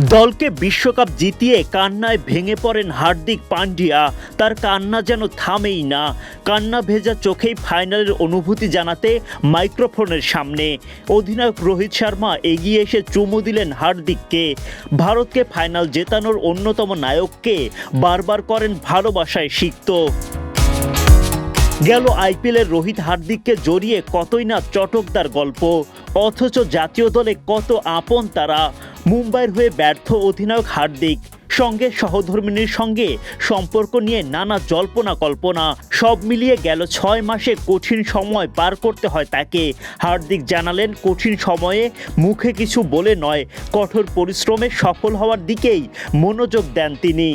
দলকে বিশ্বকাপ জিতিয়ে কান্নায় ভেঙে পড়েন হার্দিক পান্ডিয়া। তার কান্না যেন থামেই না। কান্না ভেজা চোখেই ফাইনালের অনুভূতি জানাতে মাইক্রোফোনের সামনে। অধিনায়ক রোহিত শর্মা এগিয়ে এসে চুমু দিলেন হার্দিককে। ভারতকে ফাইনাল জেতানোর অন্যতম নায়ককে বারবার করেন ভালোবাসায় সিক্ত। গেল আইপিএলের রোহিত হার্দিককে জড়িয়ে কতই না চটকদার গল্প। অথচ জাতীয় দলে কত আপন তারা। মুম্বাইয়ের হয়ে ব্যর্থ অধিনায়ক হার্দিক। সঙ্গে সহধর্মিনীর সঙ্গে সম্পর্ক নিয়ে নানা জল্পনা কল্পনা, সব মিলিয়ে গেল ছয় মাসে কঠিন সময় পার করতে হয় তাকে। হার্দিক জানালেন, কঠিন সময়ে মুখে কিছু বলে নয়, কঠোর পরিশ্রমে সফল হওয়ার দিকেই মনোযোগ দেন তিনি।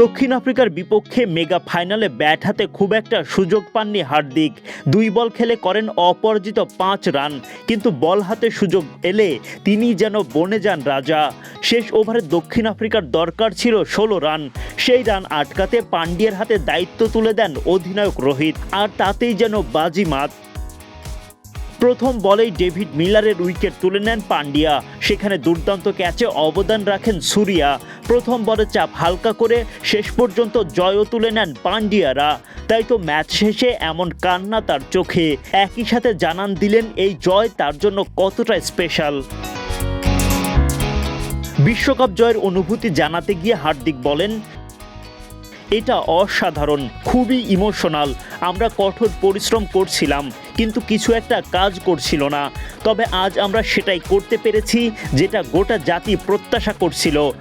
দক্ষিণ আফ্রিকার বিপক্ষে মেগা ফাইনালে ব্যাট হাতে খুব একটা সুযোগ পাননি হার্দিক। দুই বল খেলে করেন অপরাজিত পাঁচ রান, কিন্তু বল হাতে সুযোগ এলে তিনি যেন বনে যান রাজা। শেষ ওভারে দক্ষিণ আফ্রিকার দরকার ছিল ষোলো রান, সেই রান আটকাতে পান্ডিয়ার হাতে দায়িত্ব তুলে দেন অধিনায়ক রোহিত, আর তাতেই যেন বাজি বাজিমাত প্রথম বলেই ডেভিড মিলারের উইকেট তুলে নেন পান্ডিয়া সেখানে দুর্দান্ত ক্যাচে অবদান রাখেন সুরিয়া। প্রথম বলে চাপ হালকা করে শেষ পর্যন্ত জয়ও তুলে নেন পান্ডিয়ারা তাই তো ম্যাচ শেষে এমন কান্না তার চোখে। একই সাথে জানান দিলেন এই জয় তার জন্য কতটা স্পেশাল। বিশ্বকাপ জয়ের অনুভূতি জানাতে গিয়ে হার্দিক বলেন এটা অসাধারণ, খুবই ইমোশনাল। আমরা কঠোর পরিশ্রম করছিলাম, কিন্তু কিছু একটা কাজ করছিল না। তবে আজ আমরা সেটাই করতে পেরেছি, যেটা গোটা জাতি প্রত্যাশা করছিল।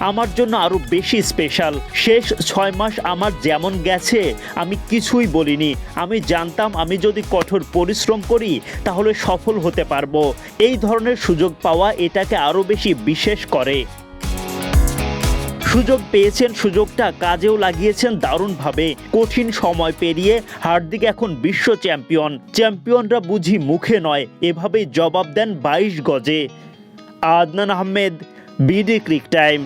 আমার জন্য আরও বেশি স্পেশাল। শেষ ছয় মাস আমার যেমন গেছে, আমি কিছুই বলিনি। আমি জানতাম আমি যদি কঠোর পরিশ্রম করি, তাহলে সফল হতে পারব। এই ধরনের সুযোগ পাওয়া এটাকে আরও বেশি বিশেষ করে। সুযোগ পেয়েছেন, সুযোগটা কাজেও লাগিয়েছেন দারুণভাবে। কঠিন সময় পেরিয়ে হার্দিক এখন বিশ্ব চ্যাম্পিয়ন। চ্যাম্পিয়নরা বুঝি মুখে নয়, এভাবেই জবাব দেন বাইশ গজে। Adnan Ahmed, BD cric time.